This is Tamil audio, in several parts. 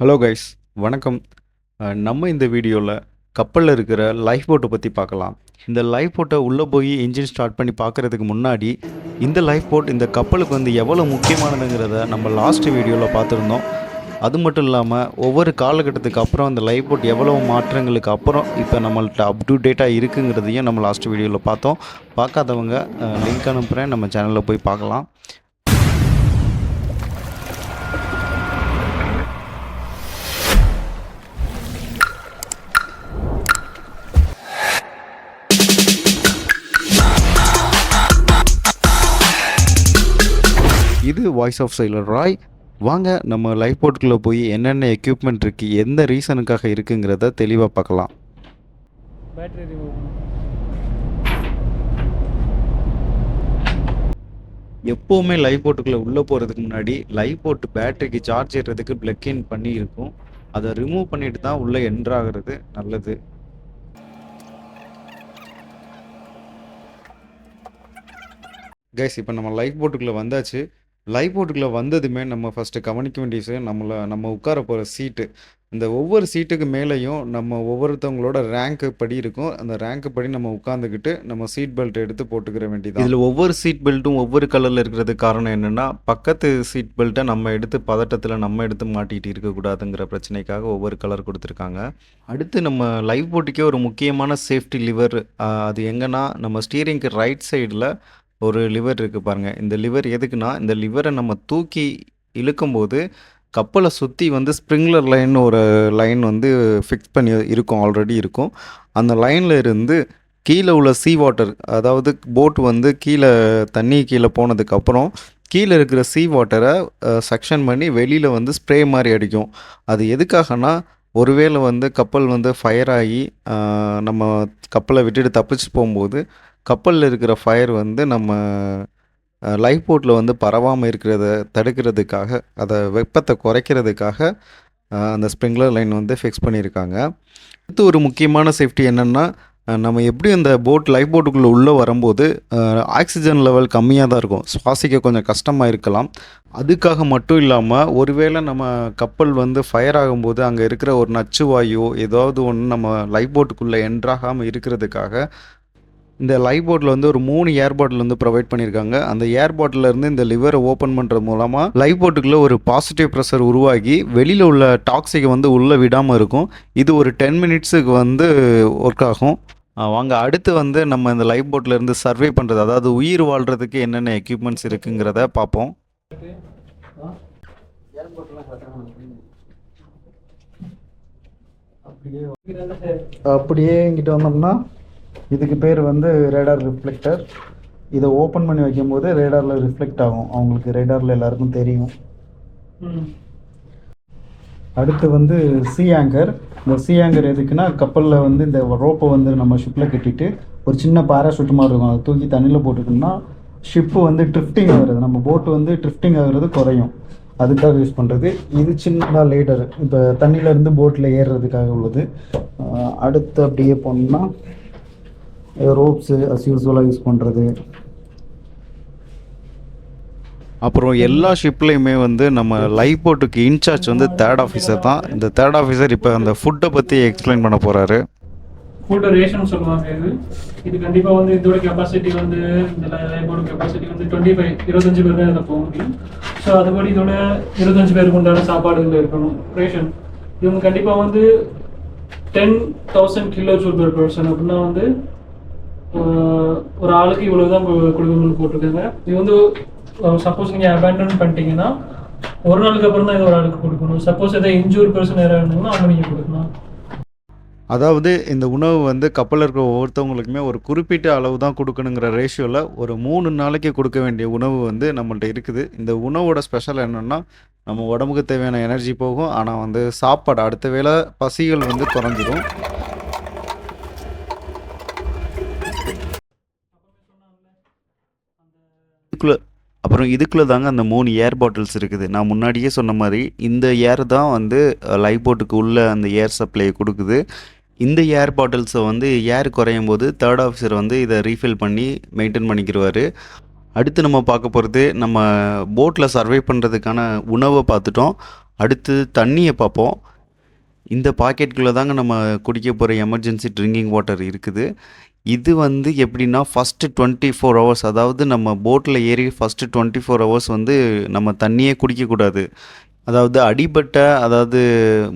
ஹலோ கைஸ் வணக்கம். நம்ம இந்த வீடியோவில் கப்பலில் இருக்கிற லைஃப் போட்டை பற்றி பார்க்கலாம். இந்த லைஃப் போட்டை உள்ளே போய் இன்ஜின் ஸ்டார்ட் பண்ணி பார்க்குறதுக்கு முன்னாடி இந்த லைஃப் போட் இந்த கப்பலுக்கு வந்து எவ்வளோ முக்கியமானதுங்கிறத நம்ம லாஸ்ட் வீடியோவில் பார்த்துருந்தோம். அது மட்டும் இல்லாமல் ஒவ்வொரு காலகட்டத்துக்கு அப்புறம் அந்த லைஃப் போட் எவ்வளோ மாற்றங்களுக்கு அப்புறம் இப்போ நம்மள்ட்ட அப் டு டேட்டாக இருக்குங்கிறதையும் நம்ம லாஸ்ட் வீடியோவில் பார்த்தோம். பார்க்காதவங்க லிங்க் அனுப்புகிறேன் நம்ம சேனலில் போய் பார்க்கலாம். வாய்ஸ் ஆஃப் சைலர் ராய் வாங்க நம்ம லைஃப் போட்டுக்குள்ளே போய் என்னென்ன எக்யூப்மெண்ட் இருக்குது எந்த ரீசனுக்காக இருக்குங்கிறத தெளிவாக பார்க்கலாம். பேட்டரி எப்போவுமே லைஃப் போட்டுக்குள்ளே உள்ளே போகிறதுக்கு முன்னாடி லைஃப் போட்டு பேட்டரிக்கு சார்ஜ் ஏறுறதுக்கு பிளக் இன் பண்ணி இருக்கும். அதை ரிமூவ் பண்ணிட்டு தான் உள்ளே என்ட்ராகிறது நல்லது. கைஸ் இப்போ நம்ம லைஃப் போட்டுக்குள்ளே வந்தாச்சு. லைஃப் போட்டுக்குள்ளே வந்ததுமே நம்ம ஃபஸ்ட்டு கவனிக்க வேண்டிய விஷயம் நம்மளை நம்ம உட்கார போகிற சீட்டு இந்த ஒவ்வொரு சீட்டுக்கு மேலேயும் நம்ம ஒவ்வொருத்தவங்களோட ரேங்க் படி இருக்கும். அந்த ரேங்க் படி நம்ம உட்காந்துக்கிட்டு நம்ம சீட் பெல்ட் எடுத்து போட்டுக்கிற வேண்டியது இதில் ஒவ்வொரு சீட் பெல்ட்டும் ஒவ்வொரு கலரில் இருக்கிறது காரணம் என்னென்னா பக்கத்து சீட் பெல்ட்டை நம்ம எடுத்து பதட்டத்தில் நம்ம எடுத்து மாட்டிகிட்டு இருக்கக்கூடாதுங்கிற பிரச்சனைக்காக ஒவ்வொரு கலர் கொடுத்துருக்காங்க. அடுத்து நம்ம லைவ் போட்டுக்கே ஒரு முக்கியமான சேஃப்டி லிவர் அது எங்கன்னா நம்ம ஸ்டீரிங்க்கு ரைட் சைடில் ஒரு லிவர் இருக்குது பாருங்கள் இந்த லிவர் எதுக்குன்னா இந்த லிவரை நம்ம தூக்கி இழுக்கும்போது கப்பலை சுற்றி வந்து ஸ்ப்ரிங்லர் லைன் ஒரு லைன் வந்து ஃபிக்ஸ் பண்ணி இருக்கும் ஆல்ரெடி இருக்கும். அந்த லைனில் இருந்து கீழே உள்ள சீ வாட்டர் அதாவது போட் வந்து கீழே தண்ணி கீழே போனதுக்கப்புறம் கீழே இருக்கிற சீ வாட்டரை செக்ஷன் பண்ணி வெளியில் வந்து ஸ்ப்ரே மாதிரி அடிக்கும். அது எதுக்காகனா ஒருவேளை வந்து கப்பல் வந்து ஃபயர் ஆகி நம்ம கப்பலை விட்டுட்டு தப்பிச்சு போகும்போது கப்பலில் இருக்கிற ஃபயர் வந்து நம்ம லைஃப் போட்டில் வந்து பரவாமல் இருக்கிறத தடுக்கிறதுக்காக அதை வெப்பத்தை குறைக்கிறதுக்காக அந்த ஸ்ப்ரிங்லர் லைன் வந்து ஃபிக்ஸ் பண்ணியிருக்காங்க. அடுத்து ஒரு முக்கியமான சேஃப்டி என்னென்னா நம்ம எப்படி அந்த போட் லைஃப் போட்டுக்குள்ளே உள்ளே வரும்போது ஆக்சிஜன் லெவல் கம்மியாக தான் இருக்கும். சுவாசிக்க கொஞ்சம் கஷ்டமாக இருக்கலாம். அதுக்காக மட்டும் இல்லாமல் ஒருவேளை நம்ம கப்பல் வந்து ஃபயர் ஆகும்போது அங்கே இருக்கிற ஒரு நச்சு வாயு ஏதாவது ஒன்று நம்ம லைஃப் போட்டுக்குள்ளே என்ட்ராகாமல் இருக்கிறதுக்காக இந்த லைஃப் போட்டில் வந்து ஒரு மூணு ஏர் பாட்டில் வந்து ப்ரொவைட் பண்ணியிருக்காங்க அந்த ஏர் இருந்து இந்த லிவரை ஓப்பன் பண்ணுறது மூலமாக லைஃப் போட்டுக்குள்ளே ஒரு பாசிட்டிவ் ப்ரெஷர் உருவாகி வெளியில் உள்ள டாக்ஸிக்கை வந்து உள்ளே விடாமல் இருக்கும். இது ஒரு டென் மினிட்ஸுக்கு வந்து ஒர்க் ஆகும். வாங்க அடுத்து வந்து நம்ம இந்த லைஃப் போட்டில் இருந்து சர்வே பண்ணுறது அதாவது உயிர் வாழ்கிறதுக்கு என்னென்ன எக்யூப்மெண்ட்ஸ் இருக்குங்கிறத பார்ப்போம். அப்படியே இங்கிட்ட வந்தோம்னா இதுக்கு பேர் வந்து ரேடார் ரிஃப்ளெக்டர் இதை ஓப்பன் பண்ணி வைக்கும்போது ரேடாரில் ரிஃப்ளெக்ட் ஆகும். அவங்களுக்கு ரேடாரில் எல்லாருக்கும் தெரியும். அடுத்து வந்து சி ஆங்கர் இந்த சி ஆங்கர் எதுக்குன்னா கப்பலில் வந்து இந்த ரோப்பை வந்து நம்ம ஷிப்பில் கட்டிட்டு ஒரு சின்ன பாராஷூட் மாதிரி இருக்கும். அதை தூக்கி தண்ணியில் போட்டுட்டோம்னா ஷிப்பு வந்து ட்ரிஃப்டிங் ஆகுறது. நம்ம போட்டு வந்து ட்ரிஃப்டிங் ஆகுறது குறையும். அதுக்காக யூஸ் பண்ணுறது இது சின்னதாக லேடர் இப்போ தண்ணியிலேருந்து போட்டில் ஏறுறதுக்காக உள்ளது. அடுத்து அப்படியே போனோம்னா ரோப்ஸு அஸ் யூஸ்வலாக யூஸ் பண்ணுறது அப்புறம் எல்லா ஷிப்லேயுமே வந்து நம்ம லைஃப் போட்டுக்கு இன்சார்ஜ் வந்து தேர்ட் ஆஃபீஸர் தான். இந்த தேர்ட் ஆஃபீஸர் இப்போ அந்த ஃபுட்டை பற்றி எக்ஸ்பிளைன் பண்ண போகிறாரு ஃபுட் ரேஷன் சொல்லுவாங்க இது. இது கண்டிப்பாக வந்து இதோட கெப்பாசிட்டி வந்து இந்த லைஃபோட கெப்பாசிட்டி வந்து டுவெண்ட்டி ஃபைவ் இருபத்தஞ்சு பேர் தான் இதில் போக முடியும். ஸோ அதுபடி இதோட இருபத்தஞ்சு பேருக்கு உண்டான சாப்பாடுகள் இருக்கணும் ரேஷன் இவங்க கண்டிப்பாக வந்து ten thousand kilo joule per person அப்படின்னா வந்து ஒரு ஆளுக்கு இவ்வளவுதான் கொடுக்கணும்னு போட்டிருக்காங்க. இது வந்து சப்போஸ் நீங்கள் அபேண்டன் பண்ணிட்டீங்கன்னா ஒரு நாளுக்கு அப்புறம் தான் இது ஒரு ஆளுக்கு கொடுக்கணும். சப்போஸ் எதாவது இன்ஜூர் பர்சன் யாராவது இருந்தாங்கன்னா அவங்க நீங்கள் கொடுக்கணும் அதாவது இந்த உணவு வந்து கப்பலில் இருக்கிற ஒவ்வொருத்தவங்களுக்குமே ஒரு குறிப்பிட்ட அளவு தான் கொடுக்கணுங்கிற ரேஷியோவில் ஒரு மூணு நாளைக்கு கொடுக்க வேண்டிய உணவு வந்து நம்மள்ட்ட இருக்குது. இந்த உணவோட ஸ்பெஷல் என்னென்னா நம்ம உடம்புக்கு தேவையான எனர்ஜி போகும். ஆனால் வந்து சாப்பாடு அடுத்த வேளை பசிகள் வந்து குறைஞ்சிடும் இதுக்குள்ளே அப்புறம் இதுக்குள்ளே தாங்க அந்த மூணு ஏர் பாட்டில்ஸ் இருக்குது. நான் முன்னாடியே சொன்ன மாதிரி இந்த ஏர் தான் வந்து லைஃப் போட்டுக்கு உள்ள அந்த ஏர் சப்ளையை கொடுக்குது. இந்த ஏர் பாட்டில்ஸை வந்து ஏர் குறையும் போது தேர்ட் ஆஃபீஸர் வந்து இதை ரீஃபில் பண்ணி மெயின்டைன் பண்ணிக்கிடுவார் அடுத்து நம்ம பார்க்க போகிறது நம்ம போட்டில் சர்வை பண்ணுறதுக்கான உணவை பார்த்துட்டோம். அடுத்து தண்ணியை பார்ப்போம். இந்த பாக்கெட்டுக்குள்ளே தாங்க நம்ம குடிக்க போகிற எமர்ஜென்சி ட்ரிங்கிங் வாட்டர் இருக்குது. இது வந்து எப்படின்னா ஃபஸ்ட்டு டுவெண்ட்டி ஃபோர் ஹவர்ஸ் அதாவது நம்ம போட்டில் ஏறி ஃபஸ்ட்டு டுவெண்ட்டி ஃபோர் ஹவர்ஸ் வந்து நம்ம தண்ணியே குடிக்கக்கூடாது அதாவது அடிபட்ட அதாவது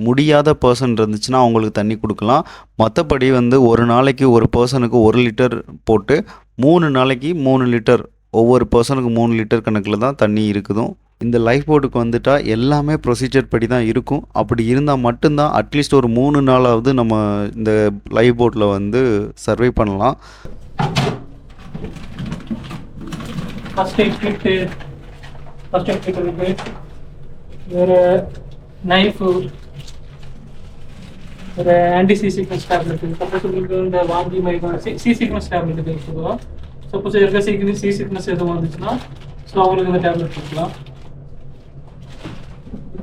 முடியாத பர்சன் இருந்துச்சுன்னா அவங்களுக்கு தண்ணி கொடுக்கலாம். மற்றபடி வந்து ஒரு நாளைக்கு ஒரு பர்சனுக்கு ஒரு லிட்டர் போட்டு மூணு நாளைக்கு மூணு லிட்டர் ஒவ்வொரு பர்சனுக்கு மூணு லிட்டர் கணக்கில் தான் தண்ணி இருக்குதும். இந்த லைஃப் போட்டுக்கு வந்துட்டால் எல்லாமே ப்ரொசீஜர் படி தான் இருக்கும். அப்படி இருந்தால் மட்டும்தான் அட்லீஸ்ட் ஒரு மூணு நாளாவது நம்ம இந்த லைஃப் போட்டில் வந்து சர்வை பண்ணலாம். First aid kit first aid kit இருக்கு. வேறு நைஃபு ஒரு anti sea sickness tablet suppose உங்களுக்கு இந்த வாந்தி மாதிரி சி சீக்வன்ஸ் டேப்லெட் இருக்குது சப்போஸ் இருக்க. சீக்கிரம் சி சீக்வன்ஸ் எதுவும் வந்துச்சுன்னா ஸோ அவங்களுக்கு இந்த டேப்லெட் கொடுக்கலாம்.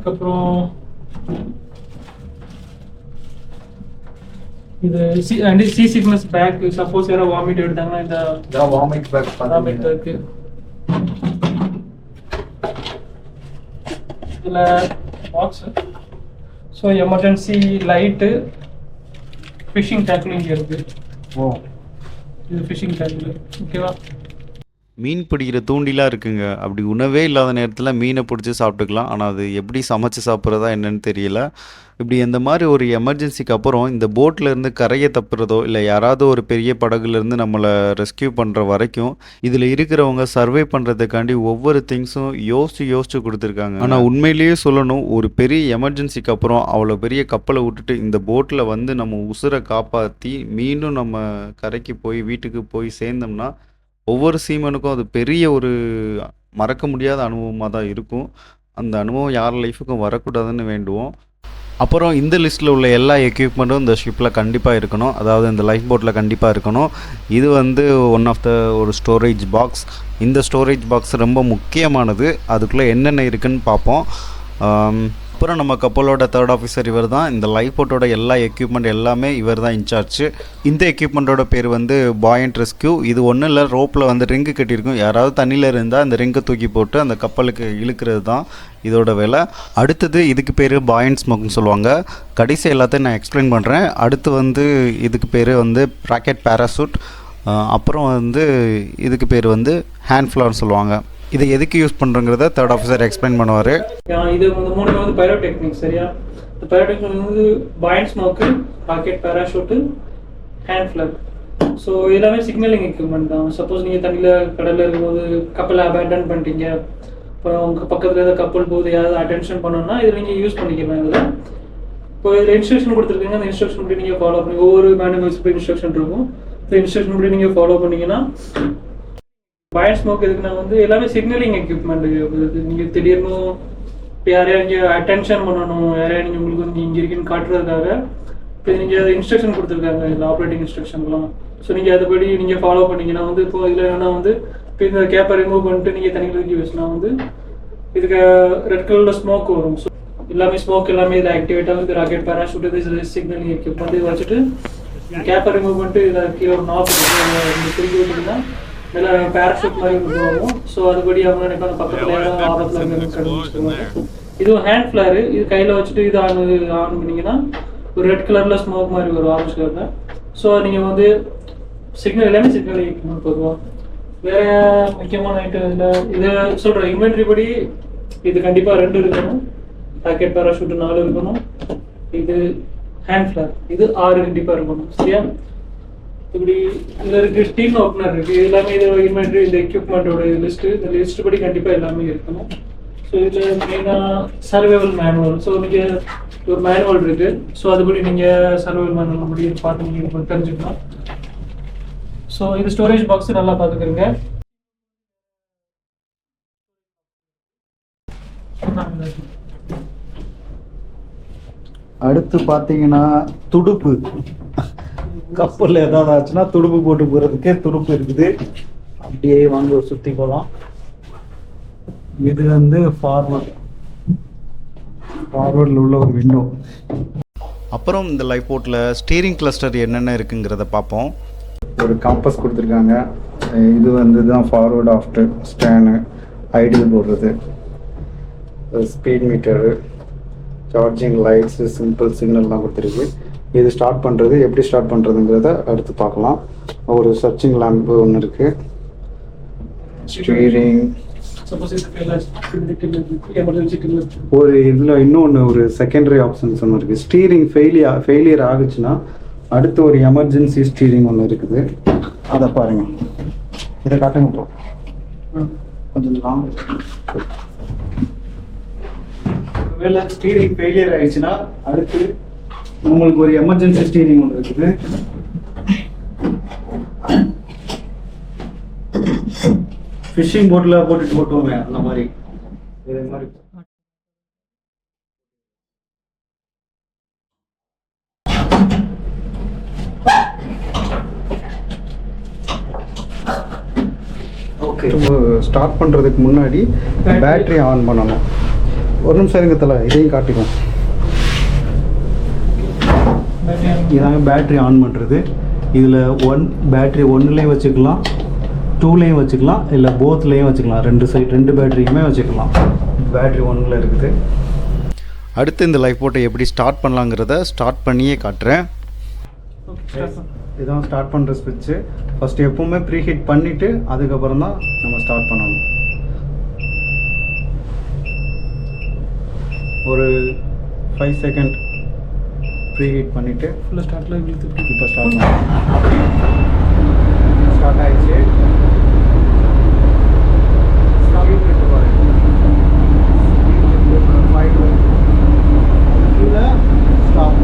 அதுக்கப்புறம் இது sea anti sea sickness bag suppose யாராவது வாமிட் எடுத்தாங்கன்னா இந்த வாமிட் பேக் வாமிட் இருக்கு. இதில் box so emergency light fishing tackle இங்கே இருக்கு. ஓ. இது ஃபிஷிங் டேக்கிள் ஓகேவா மீன் பிடிக்கிற தூண்டிலாம் இருக்குங்க. அப்படி உணவே இல்லாத நேரத்தில் மீனை பிடிச்சி சாப்பிட்டுக்கலாம். ஆனால் அது எப்படி சமைச்சு சாப்பிட்றதா என்னன்னு தெரியல. இப்படி இந்த மாதிரி ஒரு எமர்ஜென்சிக்கு அப்புறம் இந்த போட்டில் இருந்து கரையை தப்புறதோ இல்லை யாராவது ஒரு பெரிய படகுலேருந்து நம்மளை ரெஸ்கியூ பண்ணுற வரைக்கும் இதில் இருக்கிறவங்க சர்வே பண்ணுறதுக்காண்டி ஒவ்வொரு திங்ஸும் யோசித்து யோசித்து கொடுத்துருக்காங்க. ஆனால் உண்மையிலேயே சொல்லணும் ஒரு பெரிய எமர்ஜென்சிக்கு அப்புறம் அவ்வளோ பெரிய கப்பலை விட்டுட்டு இந்த போட்டில் வந்து நம்ம உசுரை காப்பாற்றி மீண்டும் நம்ம கரைக்கு போய் வீட்டுக்கு போய் சேர்ந்தோம்னா ஒவ்வொரு சீமனுக்கும் அது பெரிய ஒரு மறக்க முடியாத அனுபவமாக தான் இருக்கும். அந்த அனுபவம் யார் லைஃபுக்கும் வரக்கூடாதுன்னு வேண்டுவோம். அப்புறம் இந்த லிஸ்ட்டில் உள்ள எல்லா எக்யூப்மெண்ட்டும் இந்த ஷிப்பில் கண்டிப்பாக இருக்கணும். அதாவது இந்த லைஃப் போட்டில் கண்டிப்பாக இருக்கணும். இது வந்து ஒன் ஆஃப் த ஒரு ஸ்டோரேஜ் பாக்ஸ் இந்த ஸ்டோரேஜ் பாக்ஸ் ரொம்ப முக்கியமானது. அதுக்குள்ளே என்னென்ன இருக்குன்னு பார்ப்போம். அப்புறம் நம்ம கப்பலோட தேர்ட் ஆஃபீஸர் இவர் தான் இந்த லைஃப் போட்டோட எல்லா எக்யூப்மெண்ட் எல்லாமே இவர் தான் இன்சார்ஜ் இந்த எக்யூப்மெண்ட்டோட பேர் வந்து பாயிண்ட் ரெஸ்கியூ இது ஒன்றும் இல்லை ரோப்பில் வந்து ரிங்கு கட்டியிருக்கும். யாராவது தண்ணியில் இருந்தால் அந்த ரிங்கை தூக்கி போட்டு அந்த கப்பலுக்கு இழுக்கிறது தான் இதோட வேலை. அடுத்தது இதுக்கு பேர் பாயிண்ட் ஸ்மோக்னு சொல்லுவாங்க. கடைசி எல்லாத்தையும் நான் எக்ஸ்பிளைன் பண்ணுறேன் அடுத்து வந்து இதுக்கு பேர் வந்து ப்ராக்கெட் பேராசூட் அப்புறம் வந்து இதுக்கு பேர் வந்து ஹேண்ட் ஃப்ளவர்னு சொல்லுவாங்க. இதை எதுக்கு யூஸ் பண்ணுறங்கிறத தேர்ட் ஆஃபீஸர் எக்ஸ்பிளைன் பண்ணுவார். இது மூணு வந்து பைரோடெக்னிக் சரியா? இந்த பைரோடெக்னிக் வந்து point smoke rocket parachute hand flare so எல்லாமே சிக்னலிங் எக்யூப்மெண்ட் தான். சப்போஸ் நீங்கள் தண்ணியில் கடலில் இருக்கும்போது கப்பலை அபேண்டன் பண்ணிட்டீங்க. இப்போ உங்கள் பக்கத்தில் ஏதாவது கப்பல் போகுது ஏதாவது அட்டென்ஷன் பண்ணணும்னா இதில் நீங்கள் யூஸ் பண்ணிக்கலாம் இதில். இப்போ இதில் இன்ஸ்ட்ரக்ஷன் கொடுத்துருக்கீங்க. அந்த இன்ஸ்ட்ரக்ஷன் படி நீங்கள் ஃபாலோ பண்ணி ஒவ்வொரு மேனுவல்ஸ் இப்போ இன்ஸ்ட்ரக்ஷன் இருக்கும். இந்த இன்ஸ்ட்ரக்ஷன் படி நீங்கள் ஃபாலோ பண்ணீங்கன்னா பயர் ஸ்மோக் எதுக்குன்னா வந்து எல்லாமே சிக்னலிங் எக்யூப்மெண்ட் நீங்க திடீர்னு இப்போ யாரையா இங்கே அட்டென்ஷன் பண்ணணும் யாரையா நீங்கள் உங்களுக்கு வந்து இங்கே இருக்குன்னு காட்டுறதுக்காக இப்போ நீங்கள் இன்ஸ்ட்ரக்ஷன் கொடுத்துருக்காங்க இதில் ஆப்ரேட்டிங் இன்ஸ்ட்ரக்ஷன்லாம் ஸோ நீங்கள் அதுபடி நீங்கள் ஃபாலோ பண்ணீங்கன்னா வந்து இப்போ இதில் வேணா வந்து இப்போ இந்த கேப்பை ரிமூவ் பண்ணிட்டு நீங்கள் தண்ணியில் தூக்கி வச்சுனா வந்து இதுக்கு ரெட் கலரில் ஸ்மோக் வரும். ஸோ எல்லாமே ஸ்மோக் எல்லாமே இதில் ஆக்டிவேட் ஆகும். ராக்கெட் பேராஷூட் இது சிக்னலிங் எக்யூப்மெண்ட் இது வச்சுட்டு கேப்பை ரிமூவ் பண்ணிட்டு இதில் கீழே ஒரு நாப் இந்த திருப்பி மேலே பேராஷூட் மாதிரி ஒன்று போகும் ஸோ அதுபடி அவங்க நினைப்பாங்க பக்கத்தில் யாரும் ஆபத்தில் இருந்து இதுவும் ஹேண்ட் ஃப்ளாரு இது கையில் வச்சுட்டு இது ஆன் ஆன் பண்ணிங்கன்னா ஒரு ரெட் கலரில் ஸ்மோக் மாதிரி வரும் ஆரஞ்சு கலரில் ஸோ நீங்கள் வந்து சிக்னல் எல்லாமே சிக்னல் எக்யூப்மெண்ட் பொதுவாக வேற முக்கியமான ஐட்டம் இதில் இதை சொல்கிறேன் இன்வென்ட்ரி படி இது கண்டிப்பாக ரெண்டு இருக்கணும். ராக்கெட் பேராஷூட் நாலு இருக்கணும். இது ஹேண்ட் ஃப்ளார் இது ஆறு கண்டிப்பாக இருக்கணும். சரியா? இப்படி இதுல இருக்கு ஸ்டீம் ஓப்பனர் இருக்குது எல்லாமே இது இன்வென்ட்ரி இந்த எக்யூப்மெண்ட்டோட லிஸ்ட் இந்த லிஸ்ட் படி கண்டிப்பா எல்லாமே இருக்கணும். ஸோ இதுல மெயினா சர்வைவல் மேனுவல் ஸோ நீங்க ஒரு மேனுவல் இருக்கு. ஸோ அதுபடி நீங்க சர்வைவல் மேனுவல் படி பார்த்து நீங்க தெரிஞ்சுக்கலாம். ஸோ இது ஸ்டோரேஜ் பாக்ஸ் நல்லா பார்த்துக்கிறங்க அடுத்து பார்த்தீங்கன்னா துடுப்பு. கப்பலில் ஏதாவது ஆச்சுன்னா துடுப்பு போட்டு போகிறதுக்கே துடுப்பு இருக்குது. அப்படியே வாங்க ஒரு சுற்றி போகலாம் இது வந்து ஃபார்வர்ட் ஃபார்வர்டில் உள்ள ஒரு விண்டோ அப்புறம் இந்த லைஃப் போட்டில் ஸ்டீரிங் கிளஸ்டர் என்னென்ன இருக்குங்கிறத பார்ப்போம். ஒரு காம்பஸ் கொடுத்துருக்காங்க. இது வந்து தான் ஃபார்வர்ட் ஆஃப்டர் ஸ்டேனு ஐடியல் போடுறது speed meter charging lights simple சிக்னல்லாம் கொடுத்துருக்கு. இது ஸ்டார்ட் பண்ணுறது எப்படி ஸ்டார்ட் பண்ணுறதுங்கிறத அடுத்து பார்க்கலாம். ஒரு சர்ச்சிங் லேம்பு ஒன்று இருக்குது ஸ்டீரிங் ஒரு இதில் இன்னொன்று ஒரு செகண்டரி ஆப்ஷன்ஸ் ஒன்று இருக்குது ஸ்டீரிங் ஃபெயிலியர் ஃபெயிலியர் ஆகுச்சுன்னா அடுத்து ஒரு எமர்ஜென்சி ஸ்டீரிங் ஒன்று இருக்குது. அதை பாருங்க. இதை காட்டுங்க ப்ரோ கொஞ்சம் லாங் ஒருவேளை ஸ்டீரிங் ஃபெயிலியர் ஆயிடுச்சுன்னா அடுத்து உங்களுக்கு ஒரு எமர்ஜென்சி ஸ்டீரிங் ஒன்று இருக்குது. ஃபிஷிங் போட்டில் போட்டுட்டு போட்டுவோமே அந்த மாதிரி. இதே மாதிரி. ஓகே ஸ்டார்ட் பண்ணுறதுக்கு முன்னாடி பேட்டரி ஆன் பண்ணணும். ஒரு நிமிஷம் இருங்க தல இதையும் காட்டிக்கும் இதாங்க பேட்டரி ஆன் பண்ணுறது இதில் ஒன் பேட்டரி ஒன்றுலேயும் வச்சுக்கலாம் டூலேயும் வச்சுக்கலாம் இல்லை போத்லேயும் வச்சுக்கலாம். ரெண்டு சைடு ரெண்டு பேட்டரியுமே வச்சுக்கலாம். பேட்டரி ஒன்றில் இருக்குது. அடுத்து இந்த லைஃப் போட்டை எப்படி ஸ்டார்ட் பண்ணலாங்கிறத ஸ்டார்ட் பண்ணியே காட்டுறேன். இதான் ஸ்டார்ட் பண்ணுற ஸ்விட்ச்சு ஃபஸ்ட்டு எப்பவுமே ப்ரீ ஹீட் பண்ணிவிட்டு அதுக்கப்புறம் தான் நம்ம ஸ்டார்ட் பண்ணணும். ஒரு ஃபைவ் செகண்ட் ப்ரீ ஹீட் பண்ணிவிட்டு ஃபுல்லாக ஸ்டார்ட்ல இழுத்து இப்போ ஸ்டார்ட் ஸ்டார்ட் ஆயிடுச்சு Speed இருக்கு பாருங்க. Speed இருக்கு, five ல. கீழே stop.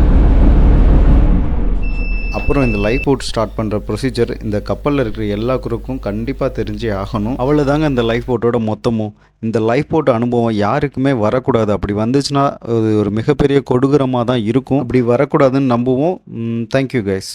அப்புறம் இந்த லைஃப் போட் ஸ்டார்ட் பண்ணுற ப்ரொசீஜர் இந்த கப்பலில் இருக்கிற எல்லா குரூக்கும் கண்டிப்பாக தெரிஞ்சே ஆகணும். அவ்வளோ தாங்க இந்த லைஃப் போட்டோட மொத்தமும். இந்த லைஃப் போட் அனுபவம் யாருக்குமே வரக்கூடாது. அப்படி வந்துச்சுன்னா அது ஒரு மிகப்பெரிய கொடுகரமாக தான் இருக்கும். அப்படி வரக்கூடாதுன்னு நம்புவோம். Thank you guys